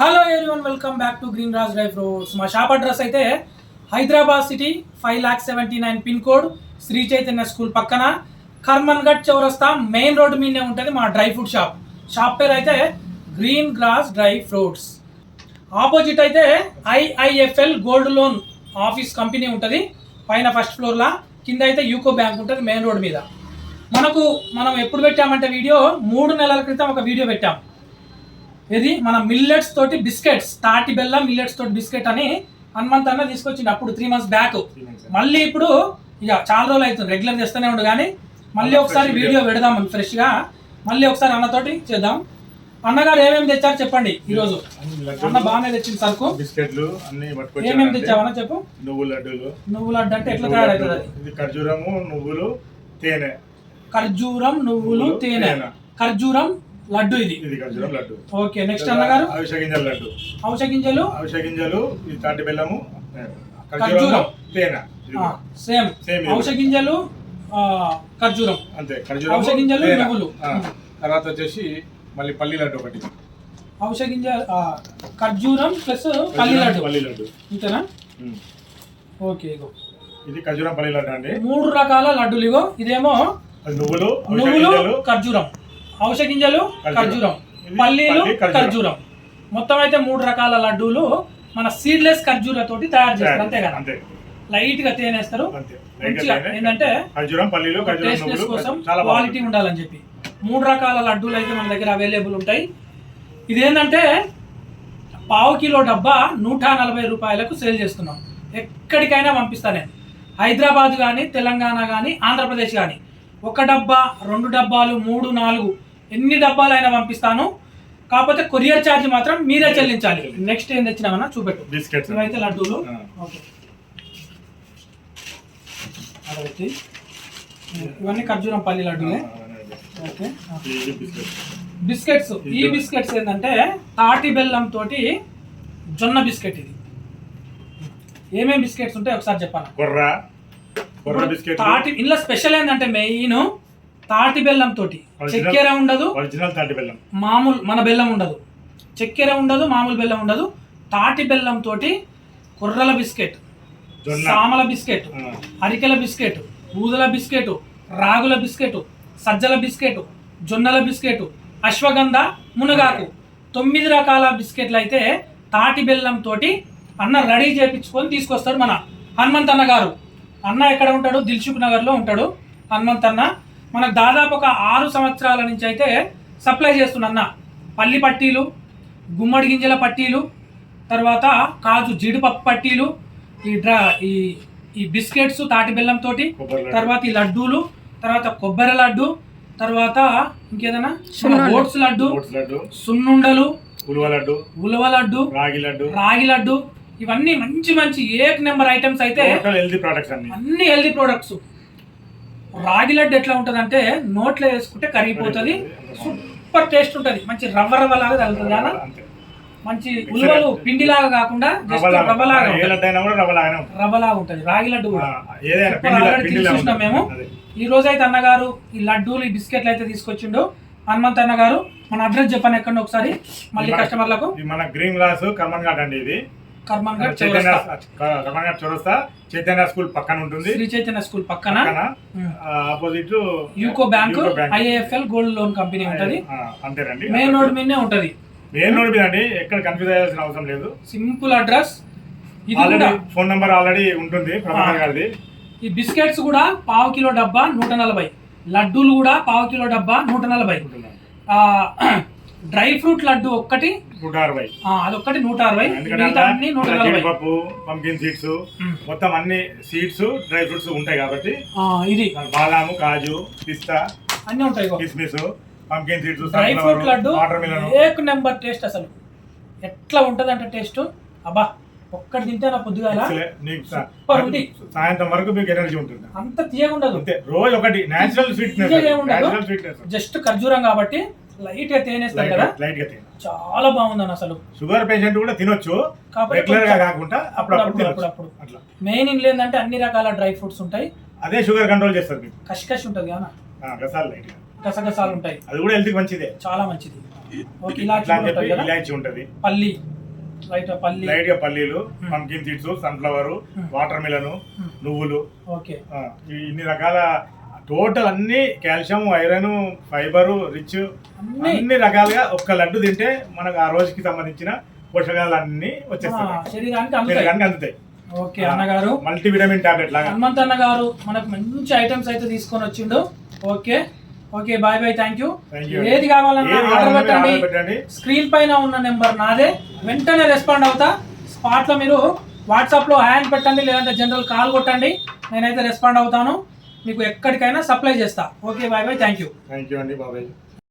Hello one welcome back to green Raj dry fruits మా shop address అయితే Hyderabad city five lakh seventy nine pin code Shri Chaitanya school పక్కన. కర్మన్గఢ్ చౌరస్తా main road మీదనే ఉంటుంది మా dry fruit shop shop పేరు అయితే green grass dry fruits opposite అయితే IIFL gold loan office company ఉంటుంది. పైన ఫస్ట్ ఫ్లోర్లో కింద అయితే యూకో బ్యాంక్ ఉంటుంది మెయిన్ రోడ్ మీద. మనకు మనం ఎప్పుడు పెట్టామంటే వీడియో మూడు నెలల క్రితం ఒక వీడియో పెట్టాం. ఇది మన మిల్లెట్స్ తోటి బిస్కెట్స్ తాటి బెల్లం మిల్లెట్స్ తోటి బిస్కెట్ అని హనుమంత్ అన్న తీసుకొచ్చిండు అప్పుడు త్రీ మంత్స్ బ్యాక్ మళ్ళీ ఇప్పుడు ఇక చాలా రోజులు అవుతుంది రెగ్యులర్ చేస్తూనే ఉండు కానీ మళ్ళీ ఒకసారి వీడియో పెడదాం ఫ్రెష్గా మళ్ళీ ఒకసారి అన్నతోటి చేద్దాం. అన్నగారు ఏమేమి తెచ్చారు చెప్పండి ఈరోజు? అన్న బాగానే తెచ్చింది సరుకు. బిస్కెట్లు అన్ని ఏమేమి. తెచ్చావన్నా చెప్పు. నువ్వు లడ్డూలు. నువ్వులు అడ్డు అంటే ఎట్లా తయారవుతుంది. ఇది ఖర్జూరము నువ్వులు తేనె. ఖర్జూరం నువ్వులు తేనె. ఖర్జూరం లడ్డు ఇది. ఇది ఖర్జూరం లడ్డు. ఓకే నెక్స్ట్ అన్నగారు? అవిసె గింజల లడ్డు. ఔషధ గింజలు? అవిసె గింజలు ఇది తాటి బెల్లము ఖర్జూరం. తేనె. సేమ్. సేమ్. ఔషధ గింజలు ఖర్జూరం. అంతే ఖర్జూరం అవిసె గింజలు, నువ్వులు. తర్వాత వచ్చేసి మళ్ళీ పల్లి లడ్డు ఒకటి. ఔషధ గింజ ఖర్జూరం ప్లస్ పల్లి లడ్డు. పల్లి లడ్డు. ఇంతేనా. ఓకే ఇగో. ఇది ఖర్జూరం పల్లి లడ్డు అండి. మూడు రకాల లడ్డులు ఇగో. ఇదేమో నువ్వులు నువ్వులు ఖర్జూరం. ఔషధ గింజలు ఖర్జూరం. పల్లీలు పల్లి, ఖర్జూరం. మొత్తం అయితే మూడు రకాల లడ్డూలు మన సీడ్లెస్ ఖర్జూర తోటి తయారు చేస్తారు అంతే కదా? లైట్గా తేనేస్తారు. ఏంటంటే టేస్ట్నెస్ కోసం క్వాలిటీ ఉండాలని చెప్పి. మూడు రకాల లడ్డూలు అయితే మన దగ్గర అవైలబుల్ ఉంటాయి. ఇదేంటంటే పావు కిలో డబ్బా నూట నలభై రూపాయలకు సేల్ చేస్తున్నాం. ఎక్కడికైనా పంపిస్తా నేను. హైదరాబాద్ కానీ తెలంగాణ కానీ ఆంధ్రప్రదేశ్ కానీ ఒక డబ్బా రెండు డబ్బాలు మూడు నాలుగు. ఎన్ని డబ్బాలైనా పంపిస్తాను. కాకపోతే కొరియర్ ఛార్జ్ మాత్రం మీరే చెల్లించాలి. నెక్స్ట్ ఏం తెచ్చినామన్నా చూపెట్టు. బిస్కెట్స్ ఇవైతే లడ్డూలు. ఓకే. అదైతే. ఇవన్నీ ఖర్జూరం పల్లి లడ్డూలే. ఓకే. బిస్కెట్స్. ఈ బిస్కెట్స్ ఏంటంటే తాటి బెల్లం తోటి జొన్న బిస్కెట్ ఇది. ఏమేమి బిస్కెట్స్ ఉంటాయి ఒకసారి చెప్పాను? తాటి ఇందులో స్పెషల్ ఏంటంటే మెయిన్ తాటి బెల్లం తోటి. చక్కెర ఉండదు. ఒరిజినల్ తాటి బెల్లం. మామూలు మన బెల్లం ఉండదు. చక్కెర ఉండదు మామూలు బెల్లం ఉండదు. తాటి బెల్లం తోటి కుర్రల బిస్కెట్ సామల బిస్కెట్ అరికెల బిస్కెట్ ఊదల బిస్కెట్ రాగుల బిస్కెట్ సజ్జల బిస్కెట్ జొన్నల బిస్కెట్ అశ్వగంధ మునగాకు. తొమ్మిది రకాల బిస్కెట్లు అయితే తాటి బెల్లం తోటి అన్న రెడీ చేయించుకొని తీసుకొస్తాడు మన హనుమంత్ అన్న గారు. అన్న ఎక్కడ ఉంటాడు? దిల్సుఖ్ నగర్లో ఉంటాడు. హనుమంత్ అన్న మనకు దాదాపు ఒక ఆరు సంవత్సరాల నుంచి అయితే సప్లై చేస్తున్న అన్న. పల్లి పట్టీలు గుమ్మడి గింజల పట్టీలు తర్వాత కాజు జీడిపప్పు పట్టీలు ఈ డ్రా ఈ ఈ బిస్కెట్స్ తాటి బెల్లం తోటి కొబ్బరి లడ్డు. తర్వాత ఈ లడ్డూలు తర్వాత కొబ్బరి లడ్డు తర్వాత ఇంకేదైనా ఓట్స్ లడ్డు ఓట్స్ లడ్డు. సున్నుండలు ఉలువ లడ్డు. ఉలవ లడ్డు రాగి లడ్డు. రాగి లడ్డు ఇవన్నీ మంచి మంచి ఏక్ నెంబర్ ఐటమ్స్ అయితే హెల్తీ ప్రొడక్ట్స్ అన్ని. అన్ని హెల్దీ ప్రోడక్ట్స్ రాగి లడ్డు ఎట్లా ఉంటుంది అంటే నోట్లో వేసుకుంటే కరిగిపోతుంది. సూపర్ టేస్ట్ ఉంటుంది. మంచి రవ్వ రవ్వ లాగా తగులుతుంది. కదా అంతే మంచి ఉలువలు పిండిలాగా కాకుండా రవ్వలాగా. ఉంటుంది. రాగి లడ్డు కూడా. మేము. ఈ రోజు అయితే అన్నగారు ఈ లడ్డూలు ఈ బిస్కెట్లు అయితే తీసుకొచ్చిండు. హనుమంత్ అన్నగారు మన అడ్రస్ చెప్పండి ఎక్కడ ఒకసారి. మళ్ళీ కస్టమర్లకు. మన గ్రీన్ గ్లాస్ కర్మన్ ఘాట్ అండి ఇది. కర్మన్ ఘాట్ చైతన్య చౌరస్తా. కర్మన్ ఘాట్ చౌరస్తా చైతన్య స్కూల్ పక్కన ఉంటుంది. శ్రీ చైతన్య స్కూల్ పక్కన. Opposite UCO bank IIFL gold loan company ఉంటది. అంతేనండి మెయిన్ రోడ్ మీదనే ఉంటది. మెయిన్ రోడ్ మీద అండి ఎక్కడ కన్ఫ్యూజ్ అయ్యాల్సిన అవసరం లేదు. Simple address. ఇది ఫోన్ నంబర్ ఆల్రెడీ ఉంటుంది ప్రభాకర్. గారిది. ఈ బిస్కెట్స్ కూడా పావు కిలో డబ్బా నూట నలభై. లడ్డూలు కూడా పావు కిలో డబ్బా నూట నలభై. డ్రై ఫ్రూట్ లడ్డు ఒక్కటి నూట అరవై. అదొక్కటి నూట అరవై. జీడిపప్పు పంకిన్ సీడ్స్. మొత్తం అన్ని సీడ్స్ డ్రై ఫ్రూట్స్ ఉంటాయి కాబట్టి ఇది. బాదాము కాజు పిస్తా అన్ని ఉంటాయి. కిస్మిస్ pumpkin seeds dry fruit laddu ఏక్ నెంబర్ టేస్ట్ అసలు. ఎట్లా ఉంటది అంటే టేస్ట్? అబ్బా ఒక్కటి తింటే నా పొద్దుగాల ఉంది. సాయంత్రం వరకు మీకు ఎనర్జీ ఉంటుంది. అంత తీయగుండదు. అంతే రోజు ఒకటి నేచురల్ తీయగా స్వీట్నెస్ జస్ట్ ఖర్జూరం కాబట్టి లైట్గా తేనేస్తారు కదా? లైట్గా తిన. చాలా బాగుందని అసలు. షుగర్ పేషెంట్ కూడా తినొచ్చు కాకపోతే రెగ్యులర్గా కాకుండా అప్పుడప్పుడు అప్పుడప్పుడు. అట్లా. మెయిన్ ఇంగ్లో ఏంటంటే అన్ని రకాల డ్రై ఫ్రూట్స్ ఉంటాయి. అదే షుగర్ కంట్రోల్ చేస్తారు మీకు కష్కష్ ఉంటుంది కదా ఆ, గసాలు లైట్ గసగసాలు ఉంటాయి. అది కూడా హెల్త్ మంచిదే. చాలా మంచిది. ఓకే ఇలాచి ఉంటుంది పల్లి. రైట్ పల్లి. లైట్గా పల్లీలు pumpkin seeds sunflower. Water melon. నువ్వులు. ఓకే. ఇన్ని రకాల టోటల్ అన్ని కాల్షియం ఐరన్ ఫైబర్ రిచ్ అన్ని. రకాలుగా ఒక్క లడ్డు తింటే మనకు ఆ రోజుకి సంబంధించిన పోషకాలు అన్ని వచ్చేస్తాయి శరీరానికి అందుతాయి. ఓకే అన్నగారు. మల్టీ విటమిన్ టాబ్లెట్ లాగా. హనుమంత్ అన్న గారు మనకు మంచి ఐటమ్స్ అయితే తీసుకొని వచ్చిండు. Okay okay bye bye thank you. ఏది కావాలన్నా ఆర్డర్ పెట్టండి. ఆర్డర్ పెట్టండి. స్క్రీన్ పైన ఉన్న నెంబర్ నాదే. వెంటనే రెస్పాండ్ అవుతా. స్పాట్లో మీరు వాట్సాప్లో హ్యాండ్ పెట్టండి లేదంటే జనరల్ కాల్ కొట్టండి. నేనైతే రెస్పాండ్ అవుతాను. మీకు ఎక్కడికైనా సప్లై చేస్తా. Okay bye bye thank you thank you అండి బాబాయ్.